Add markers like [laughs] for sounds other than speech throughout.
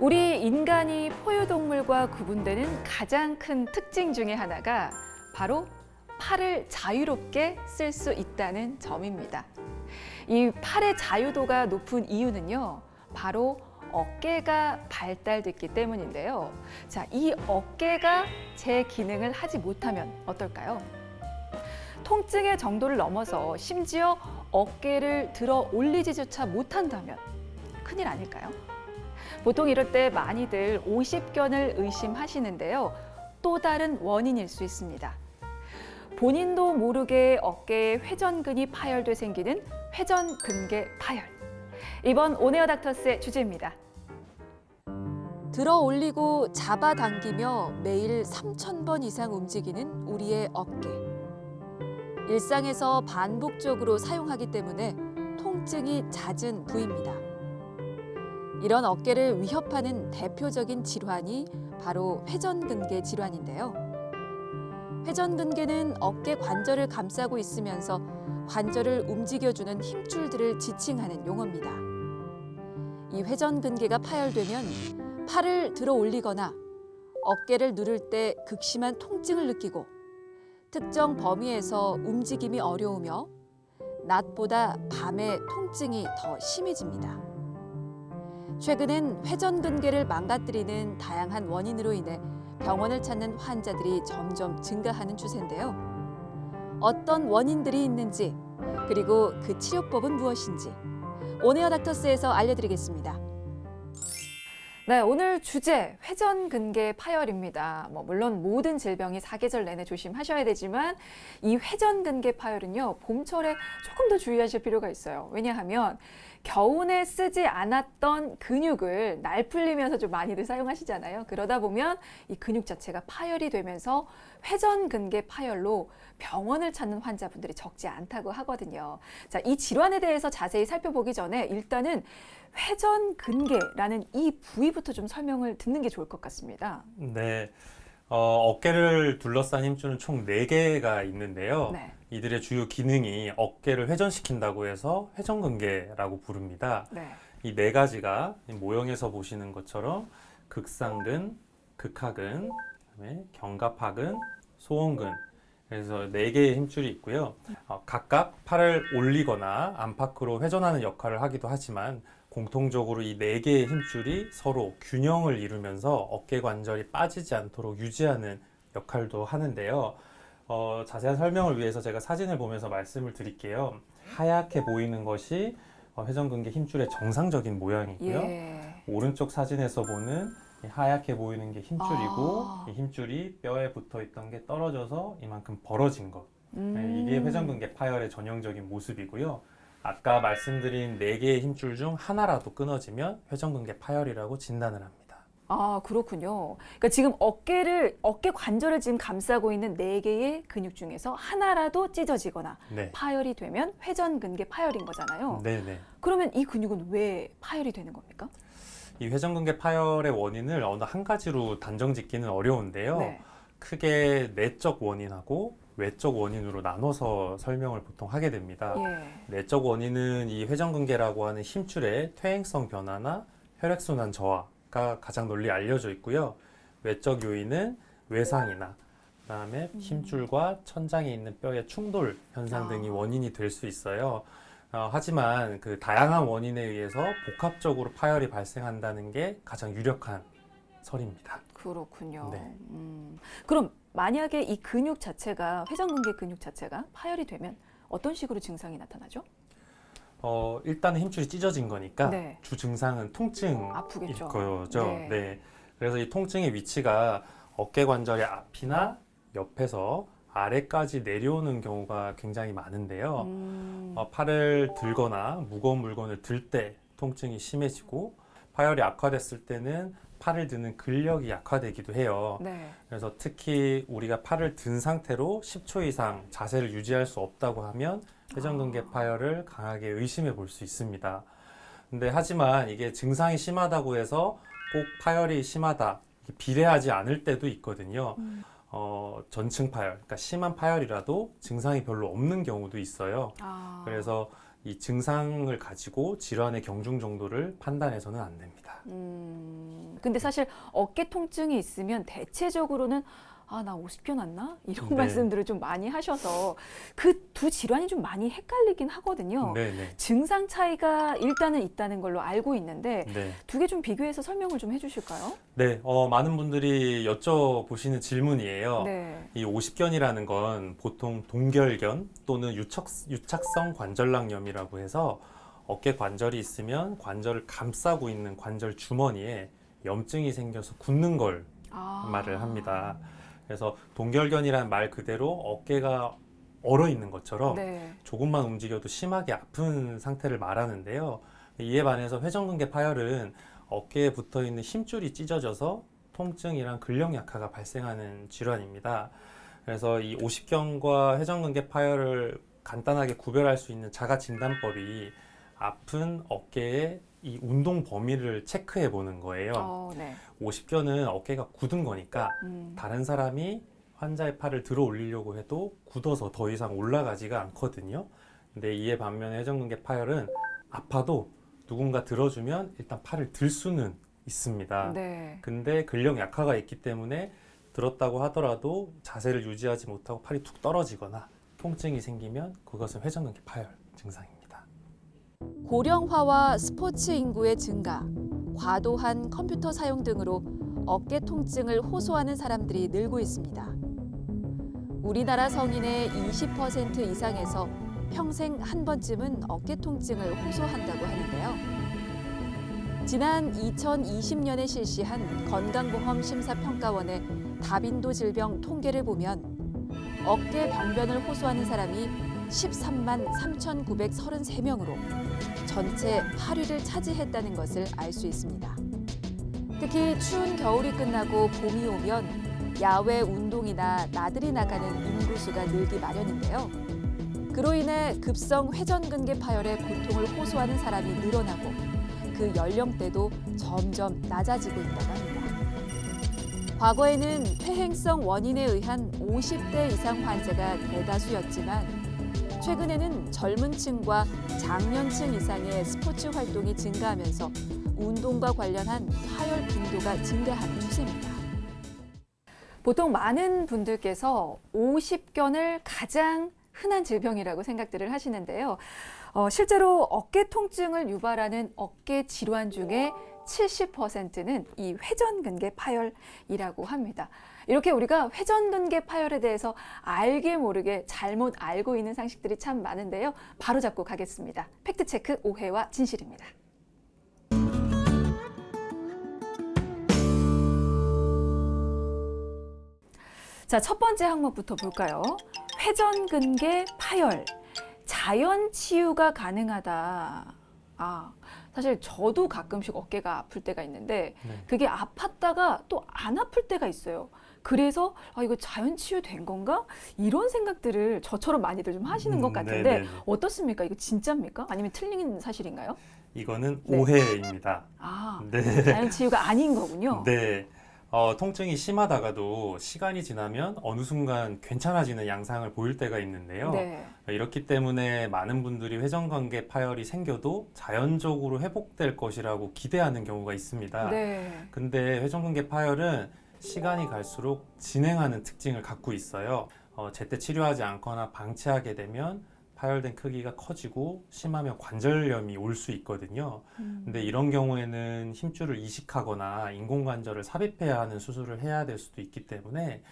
우리 인간이 포유동물과 구분되는 가장 큰 특징 중에 하나가 바로 팔을 자유롭게 쓸 수 있다는 점입니다. 이 팔의 자유도가 높은 이유는요, 바로 어깨가 발달됐기 때문인데요. 자, 이 어깨가 제 기능을 하지 못하면 어떨까요? 통증의 정도를 넘어서 심지어 어깨를 들어 올리지조차 못한다면 큰일 아닐까요? 보통 이럴 때 많이들 오십견을 의심하시는데요. 또 다른 원인일 수 있습니다. 본인도 모르게 어깨에 회전근이 파열돼 생기는 회전근개 파열. 이번 오네어 닥터스의 주제입니다. 들어 올리고 잡아당기며 매일 3,000번 이상 움직이는 우리의 어깨. 일상에서 반복적으로 사용하기 때문에 통증이 잦은 부위입니다. 이런 어깨를 위협하는 대표적인 질환이 바로 회전근개 질환인데요. 회전근개는 어깨 관절을 감싸고 있으면서 관절을 움직여주는 힘줄들을 지칭하는 용어입니다. 이 회전근개가 파열되면 팔을 들어 올리거나 어깨를 누를 때 극심한 통증을 느끼고 특정 범위에서 움직임이 어려우며 낮보다 밤에 통증이 더 심해집니다. 최근엔 회전근개를 망가뜨리는 다양한 원인으로 인해 병원을 찾는 환자들이 점점 증가하는 추세인데요. 어떤 원인들이 있는지 그리고 그 치료법은 무엇인지 오네어 닥터스에서 알려드리겠습니다. 네, 오늘 주제 회전근개 파열입니다. 뭐 물론 모든 질병이 사계절 내내 조심하셔야 되지만 이 회전근개 파열은요 봄철에 조금 더 주의하실 필요가 있어요. 왜냐하면 겨우내 쓰지 않았던 근육을 날 풀리면서 좀 많이들 사용하시잖아요. 그러다 보면 이 근육 자체가 파열이 되면서 회전근개 파열로 병원을 찾는 환자분들이 적지 않다고 하거든요. 자, 이 질환에 대해서 자세히 살펴보기 전에 일단은 회전근개라는 이 부위부터 좀 설명을 듣는 게 좋을 것 같습니다. 네. 어, 어깨를 둘러싼 힘줄은 총 네개가 있는데요. 네. 이들의 주요 기능이 어깨를 회전시킨다고 해서 회전근개라고 부릅니다. 네. 이 네 가지가 이 모형에서 보시는 것처럼 극상근, 극하근, 그다음에 견갑하근, 소원근. 그래서 네 개의 힘줄이 있고요. 어, 각각 팔을 올리거나 안팎으로 회전하는 역할을 하기도 하지만 공통적으로 이 네 개의 힘줄이 서로 균형을 이루면서 어깨 관절이 빠지지 않도록 유지하는 역할도 하는데요. 어, 자세한 설명을 위해서 제가 사진을 보면서 말씀을 드릴게요. 하얗게 보이는 것이 어, 회전근개 힘줄의 정상적인 모양이고요. 예. 오른쪽 사진에서 보는 이 하얗게 보이는 게 힘줄이고 아. 이 힘줄이 뼈에 붙어 있던 게 떨어져서 이만큼 벌어진 것. 네, 음. 이게 회전근개 파열의 전형적인 모습이고요. 아까 말씀드린 네 개의 힘줄 중 하나라도 끊어지면 회전근개 파열이라고 진단을 합니다. 아, 그렇군요. 그러니까 지금 어깨를 어깨 관절을 지금 감싸고 있는 네 개의 근육 중에서 하나라도 찢어지거나 네. 파열이 되면 회전근개 파열인 거잖아요. 네 네. 그러면 이 근육은 왜 파열이 되는 겁니까? 이 회전근개 파열의 원인을 어느 한 가지로 단정 짓기는 어려운데요. 네. 크게 내적 원인하고 외적 원인으로 나눠서 설명을 보통 하게 됩니다. 예. 내적 원인은 이 회전근개라고 하는 힘줄의 퇴행성 변화나 혈액순환 저하가 가장 널리 알려져 있고요. 외적 요인은 외상이나 그다음에 힘줄과 천장에 있는 뼈의 충돌 현상 등이 아. 원인이 될 수 있어요. 어, 하지만 그 다양한 원인에 의해서 복합적으로 파열이 발생한다는 게 가장 유력한 설입니다. 그렇군요. 네. 음, 그럼 만약에 이 근육 자체가 회전근개 근육 자체가 파열이 되면 어떤 식으로 증상이 나타나죠? 어, 일단은 힘줄이 찢어진 거니까 네. 주 증상은 통증일 아프겠죠. 거죠. 네. 네. 그래서 이 통증의 위치가 어깨 관절의 앞이나 옆에서 아래까지 내려오는 경우가 굉장히 많은데요. 음, 어, 팔을 들거나 무거운 물건을 들 때 통증이 심해지고 파열이 악화됐을 때는 팔을 드는 근력이 약화되기도 해요. 네. 그래서 특히 우리가 팔을 든 상태로 10초 이상 자세를 유지할 수 없다고 하면 회전근개 아. 파열을 강하게 의심해 볼 수 있습니다. 근데 하지만 이게 증상이 심하다고 해서 꼭 파열이 심하다, 비례하지 않을 때도 있거든요. 음. 어, 전층 파열, 그러니까 심한 파열이라도 증상이 별로 없는 경우도 있어요. 아, 그래서 이 증상을 가지고 질환의 경중 정도를 판단해서는 안 됩니다. 음, 근데 사실 어깨 통증이 있으면 대체적으로는 아, 나 50견 왔나? 이런 네. 말씀들을 좀 많이 하셔서 그 두 질환이 좀 많이 헷갈리긴 하거든요. 네, 네. 증상 차이가 일단은 있다는 걸로 알고 있는데 네. 두개 좀 비교해서 설명을 좀 해주실까요? 네, 어, 많은 분들이 여쭤보시는 질문이에요. 네. 이 50견이라는 건 보통 동결견 또는 유착, 유착성 관절낭염이라고 해서 어깨 관절이 있으면 관절을 감싸고 있는 관절 주머니에 염증이 생겨서 굳는 걸 아. 말을 합니다. 그래서 동결견이라는 말 그대로 어깨가 얼어 있는 것처럼 네. 조금만 움직여도 심하게 아픈 상태를 말하는데요. 이에 반해서 회전근개 파열은 어깨에 붙어 있는 힘줄이 찢어져서 통증이랑 근력 약화가 발생하는 질환입니다. 그래서 이 50견과 회전근개 파열을 간단하게 구별할 수 있는 자가 진단법이 아픈 어깨의 이 운동 범위를 체크해 보는 거예요. 어, 네. 50견은 어깨가 굳은 거니까 음. 다른 사람이 환자의 팔을 들어 올리려고 해도 굳어서 더 이상 올라가지가 않거든요. 근데 이에 반면에 회전근개 파열은 아파도 누군가 들어주면 일단 팔을 들 수는 있습니다. 네. 근데 근력 약화가 있기 때문에 들었다고 하더라도 자세를 유지하지 못하고 팔이 툭 떨어지거나 통증이 생기면 그것은 회전근개 파열 증상입니다. 고령화와 스포츠 인구의 증가, 과도한 컴퓨터 사용 등으로 어깨 통증을 호소하는 사람들이 늘고 있습니다. 우리나라 성인의 20% 이상에서 평생 한 번쯤은 어깨 통증을 호소한다고 하는데요. 지난 2020년에 실시한 건강보험 심사평가원의 다빈도 질병 통계를 보면 어깨 병변을 호소하는 사람이 13만 3,933명으로 전체 8위를 차지했다는 것을 알 수 있습니다. 특히 추운 겨울이 끝나고 봄이 오면 야외 운동이나 나들이 나가는 인구수가 늘기 마련인데요. 그로 인해 급성 회전근개 파열의 고통을 호소하는 사람이 늘어나고 그 연령대도 점점 낮아지고 있다고 합니다. 과거에는 퇴행성 원인에 의한 50대 이상 환자가 대다수였지만 최근에는 젊은 층과 장년층 이상의 스포츠 활동이 증가하면서 운동과 관련한 파열 빈도가 증가하는 추세입니다. 보통 많은 분들께서 50견을 가장 흔한 질병이라고 생각들을 하시는데요. 어, 실제로 어깨 통증을 유발하는 어깨 질환 중에 70%는 이 회전근개 파열이라고 합니다. 이렇게 우리가 회전근개 파열에 대해서 알게 모르게 잘못 알고 있는 상식들이 참 많은데요. 바로 잡고 가겠습니다. 팩트체크 오해와 진실입니다. 자, 첫 번째 항목부터 볼까요? 회전근개 파열. 자연 치유가 가능하다. 아, 사실 저도 가끔씩 어깨가 아플 때가 있는데 네. 그게 아팠다가 또 안 아플 때가 있어요. 그래서 아 이거 자연 치유된 건가? 이런 생각들을 저처럼 많이들 좀 하시는 것 음, 같은데 네네네. 어떻습니까? 이거 진짜입니까? 아니면 틀린 사실인가요? 이거는 네. 오해입니다. 아, 네. 자연 치유가 아닌 거군요. 네. 어, 통증이 심하다가도 시간이 지나면 어느 순간 괜찮아지는 양상을 보일 때가 있는데요. 네. 이렇기 때문에 많은 분들이 회전관계 파열이 생겨도 자연적으로 회복될 것이라고 기대하는 경우가 있습니다. 네. 근데 회전근개 파열은 시간이 갈수록 진행하는 특징을 갖고 있어요. 어, 제때 치료하지 않거나 방치하게 되면 파열된 크기가 커지고 심하면 관절염이 올 수 있거든요. 음. 근데 이런 경우에는 힘줄을 이식하거나 인공관절을 삽입해야 하는 수술을 해야 될 수도 있기 때문에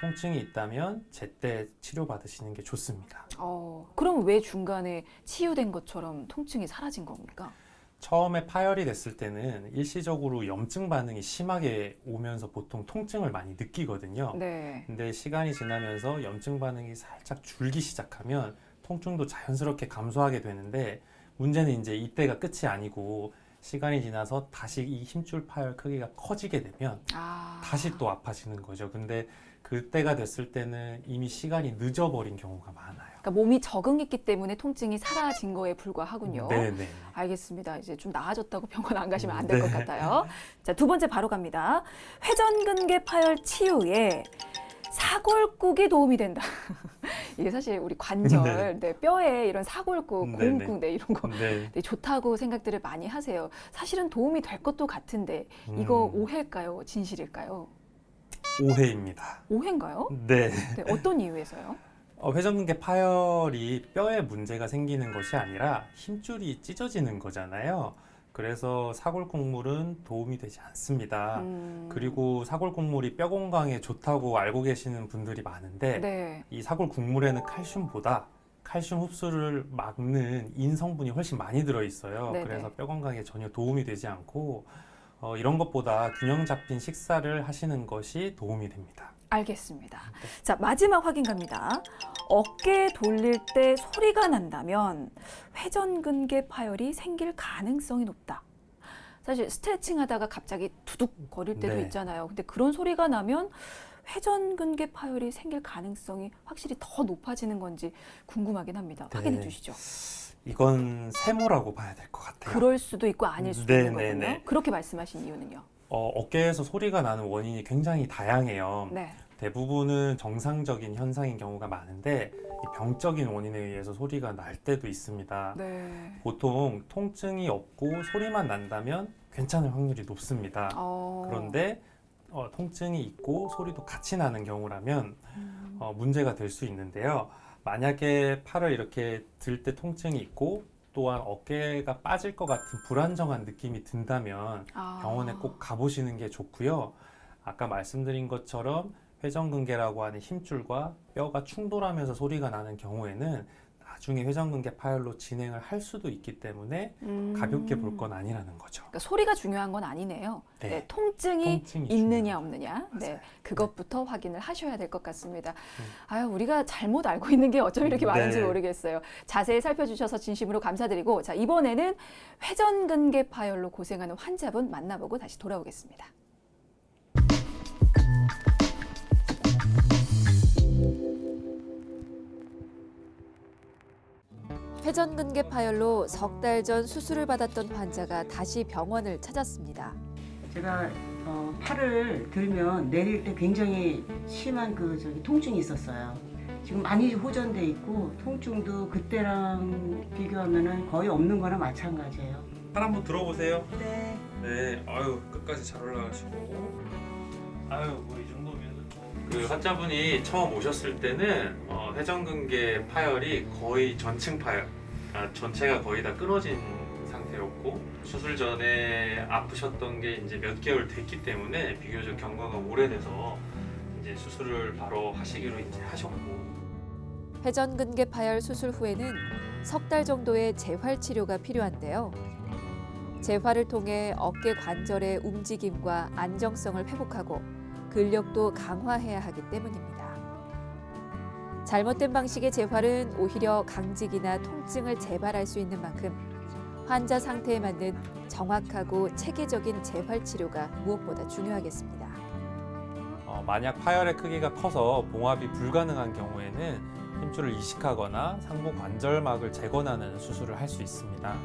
통증이 있다면 제때 치료받으시는 게 좋습니다. 어, 그럼 왜 중간에 치유된 것처럼 통증이 사라진 겁니까? 처음에 파열이 됐을 때는 일시적으로 염증 반응이 심하게 오면서 보통 통증을 많이 느끼거든요. 네. 근데 시간이 지나면서 염증 반응이 살짝 줄기 시작하면 통증도 자연스럽게 감소하게 되는데 문제는 이제 이때가 끝이 아니고 시간이 지나서 다시 이 힘줄 파열 크기가 커지게 되면 아. 다시 또 아파지는 거죠. 근데 그때가 됐을 때는 이미 시간이 늦어버린 경우가 많아요. 그러니까 몸이 적응했기 때문에 통증이 사라진 거에 불과하군요. 네네. 알겠습니다. 이제 좀 나아졌다고 병원 안 가시면 안 될것 네. 같아요. 자, 두 번째 바로 갑니다. 회전근개 파열 치유에 사골국이 도움이 된다. [laughs] 이게 사실 우리 관절, 네. 네, 뼈에 이런 사골국, 네, 고음국, 네, 이런 거 네. 네, 좋다고 생각들을 많이 하세요. 사실은 도움이 될 것도 같은데 이거 음, 오해일까요? 진실일까요? 오해입니다. 오해인가요? 네. 네, 어떤 이유에서요? 어, 회전근개 파열이 뼈에 문제가 생기는 것이 아니라 힘줄이 찢어지는 거잖아요. 그래서 사골국물은 도움이 되지 않습니다. 음, 그리고 사골국물이 뼈 건강에 좋다고 알고 계시는 분들이 많은데 네. 이 사골국물에는 칼슘보다 칼슘 흡수를 막는 인 성분이 훨씬 많이 들어 있어요. 네네. 그래서 뼈 건강에 전혀 도움이 되지 않고 어, 이런 것보다 균형 잡힌 식사를 하시는 것이 도움이 됩니다. 알겠습니다. 네. 자, 마지막 확인 갑니다. 어깨 돌릴 때 소리가 난다면 회전근개 파열이 생길 가능성이 높다. 사실 스트레칭 하다가 갑자기 두둑 거릴 때도 네. 있잖아요. 근데 그런 소리가 나면 회전근개 파열이 생길 가능성이 확실히 더 높아지는 건지 궁금하긴 합니다. 네. 확인해 주시죠. 이건 세모라고 봐야 될 것 같아요. 그럴 수도 있고 아닐 수도 네, 있는 네, 거군요. 네. 그렇게 말씀하신 이유는요. 어, 어깨에서 소리가 나는 원인이 굉장히 다양해요. 네. 대부분은 정상적인 현상인 경우가 많은데 이 병적인 원인에 의해서 소리가 날 때도 있습니다. 네. 보통 통증이 없고 소리만 난다면 괜찮을 확률이 높습니다. 어. 그런데 어, 통증이 있고 소리도 같이 나는 경우라면 음. 어, 문제가 될 수 있는데요. 만약에 팔을 이렇게 들 때 통증이 있고 또한 어깨가 빠질 것 같은 불안정한 느낌이 든다면 아. 병원에 꼭 가보시는 게 좋고요. 아까 말씀드린 것처럼 회전근개라고 하는 힘줄과 뼈가 충돌하면서 소리가 나는 경우에는 나중에 회전근개 파열로 진행을 할 수도 있기 때문에 음. 가볍게 볼 건 아니라는 거죠. 그러니까 소리가 중요한 건 아니네요. 네, 네. 통증이 통증이 있느냐 중요하죠. 없느냐, 네, 맞아요. 그것부터 확인을 하셔야 될 것 같습니다. 음. 아유, 우리가 잘못 알고 있는 게 어쩜 이렇게 네. 많은지 모르겠어요. 자세히 살펴주셔서 진심으로 감사드리고, 자 이번에는 회전근개 파열로 고생하는 환자분 만나보고 다시 돌아오겠습니다. 회전근개 파열로 석 달 전 수술을 받았던 환자가 다시 병원을 찾았습니다. 제가 어, 팔을 들면 내릴 때 굉장히 심한 그 저기 통증이 있었어요. 지금 많이 호전돼 있고 통증도 그때랑 비교하면은 거의 없는 거나 마찬가지예요. 팔 한번 들어보세요. 네. 네, 아유 끝까지 잘 올라가시고. 아유 뭐 이 정도면은 그 환자분이 처음 오셨을 때는 어, 회전근개 파열이 거의 전층 파열, 그러니까 전체가 거의 다 끊어진 상태였고 수술 전에 아프셨던 게 이제 몇 개월 됐기 때문에 비교적 경과가 오래돼서 이제 수술을 바로 하시기로 이제 하셨고. 회전근개 파열 수술 후에는 석 달 정도의 재활 치료가 필요한데요. 재활을 통해 어깨 관절의 움직임과 안정성을 회복하고 근력도 강화해야 하기 때문입니다. 잘못된 방식의 재활은 오히려 강직이나 통증을 재발할 수 있는 만큼 환자 상태에 맞는 정확하고 체계적인 재활 치료가 무엇보다 중요하겠습니다. 어, 만약 파열의 크기가 커서 봉합이 불가능한 경우에는 힘줄을 이식하거나 상부 관절막을 재건하는 수술을 할 수 있습니다.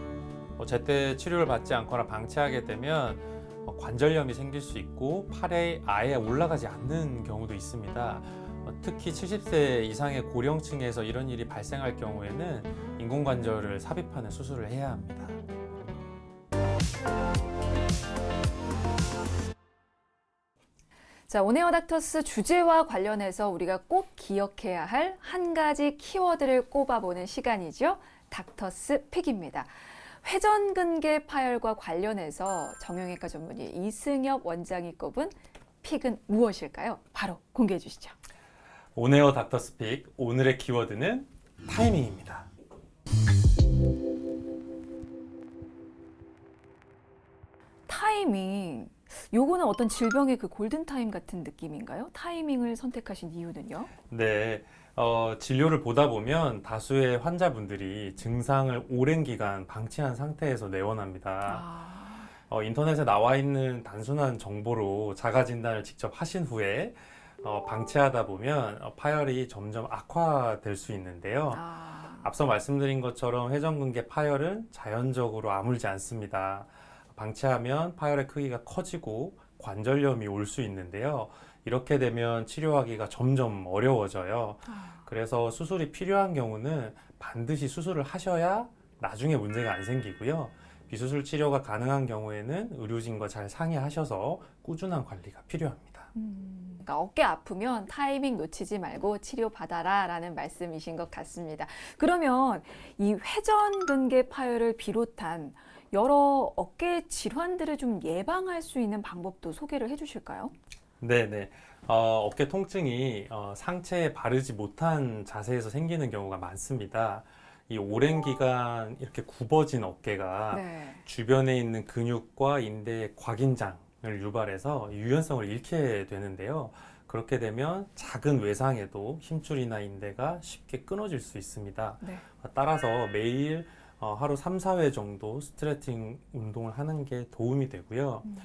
어, 제때 치료를 받지 않거나 방치하게 되면 어, 관절염이 생길 수 있고 팔에 아예 올라가지 않는 경우도 있습니다. 어, 특히 70세 이상의 고령층에서 이런 일이 발생할 경우에는 인공관절을 삽입하는 수술을 해야 합니다. 자, 오네어 닥터스 주제와 관련해서 우리가 꼭 기억해야 할 한 가지 키워드를 꼽아보는 시간이죠. 닥터스 픽입니다. 회전근개 파열과 관련해서 정형외과 전문의 이승엽 원장이 꼽은 픽은 무엇일까요? 바로 공개해 주시죠. 오네어 닥터스픽 오늘의 키워드는 타이밍입니다. 타이밍. 요거는 어떤 질병의 그 골든 타임 같은 느낌인가요? 타이밍을 선택하신 이유는요? 네, 어, 진료를 보다 보면 다수의 환자분들이 증상을 오랜 기간 방치한 상태에서 내원합니다. 아, 어, 인터넷에 나와 있는 단순한 정보로 자가 진단을 직접 하신 후에 어, 방치하다 보면 어, 파열이 점점 악화될 수 있는데요. 아, 앞서 말씀드린 것처럼 회전근개 파열은 자연적으로 아물지 않습니다. 방치하면 파열의 크기가 커지고 관절염이 올 수 있는데요. 이렇게 되면 치료하기가 점점 어려워져요. 그래서 수술이 필요한 경우는 반드시 수술을 하셔야 나중에 문제가 안 생기고요. 비수술 치료가 가능한 경우에는 의료진과 잘 상의하셔서 꾸준한 관리가 필요합니다. 그러니까 어깨 아프면 타이밍 놓치지 말고 치료 받아라라는 말씀이신 것 같습니다. 그러면 이 회전근개 파열을 비롯한 여러 어깨 질환들을 좀 예방할 수 있는 방법도 소개를 해주실까요? 네네. 어, 어깨 통증이 어, 상체에 바르지 못한 자세에서 생기는 경우가 많습니다. 이 오랜 기간 이렇게 굽어진 어깨가 네. 주변에 있는 근육과 인대의 곽인장을 유발해서 유연성을 잃게 되는데요. 그렇게 되면 작은 외상에도 힘줄이나 인대가 쉽게 끊어질 수 있습니다. 네. 따라서 매일 어, 하루 3, 4회 정도 스트레칭 운동을 하는 게 도움이 되고요. 음.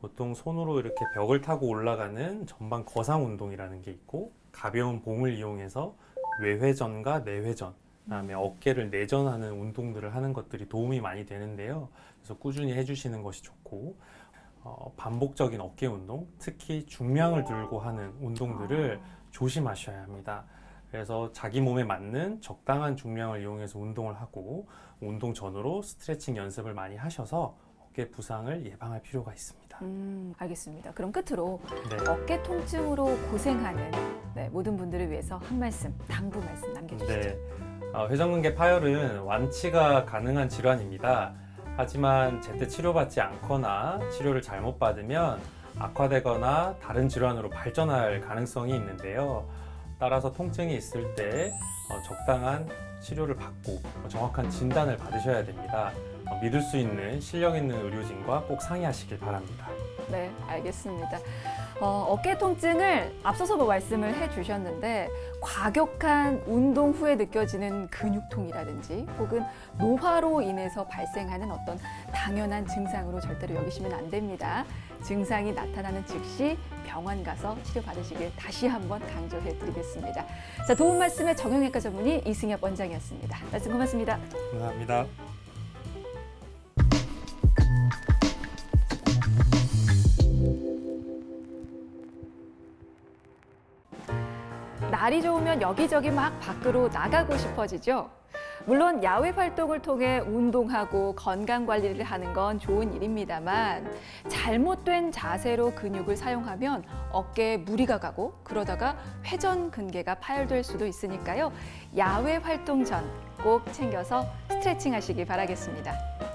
보통 손으로 이렇게 벽을 타고 올라가는 전방 거상 운동이라는 게 있고 가벼운 봉을 이용해서 외회전과 내회전 그다음에 어깨를 내전하는 운동들을 하는 것들이 도움이 많이 되는데요. 그래서 꾸준히 해주시는 것이 좋고 어, 반복적인 어깨 운동, 특히 중량을 들고 하는 운동들을 조심하셔야 합니다. 그래서 자기 몸에 맞는 적당한 중량을 이용해서 운동을 하고 운동 전후로 스트레칭 연습을 많이 하셔서 어깨 부상을 예방할 필요가 있습니다. 음, 알겠습니다. 그럼 끝으로 네. 어깨 통증으로 고생하는 네, 모든 분들을 위해서 한 말씀, 당부 말씀 남겨주시죠. 네. 어, 회전근개 파열은 완치가 가능한 질환입니다. 하지만 제때 치료받지 않거나 치료를 잘못 받으면 악화되거나 다른 질환으로 발전할 가능성이 있는데요. 따라서 통증이 있을 때 어, 적당한 치료를 받고 어, 정확한 진단을 받으셔야 됩니다. 어, 믿을 수 있는 실력 있는 의료진과 꼭 상의하시길 바랍니다. 네, 알겠습니다. 어, 어깨 통증을 앞서서 뭐 말씀을 해 주셨는데 과격한 운동 후에 느껴지는 근육통이라든지 혹은 노화로 인해서 발생하는 어떤 당연한 증상으로 절대로 여기시면 안 됩니다. 증상이 나타나는 즉시 병원 가서 치료 받으시길 다시 한번 강조해 드리겠습니다. 자, 도움 말씀의 정형외과 전문의 이승엽 원장이었습니다. 말씀 고맙습니다. 감사합니다. 날이 좋으면 여기저기 막 밖으로 나가고 싶어지죠. 물론 야외 활동을 통해 운동하고 건강 관리를 하는 건 좋은 일입니다만 잘못된 자세로 근육을 사용하면 어깨에 무리가 가고 그러다가 회전 근개가 파열될 수도 있으니까요. 야외 활동 전 꼭 챙겨서 스트레칭 하시기 바라겠습니다.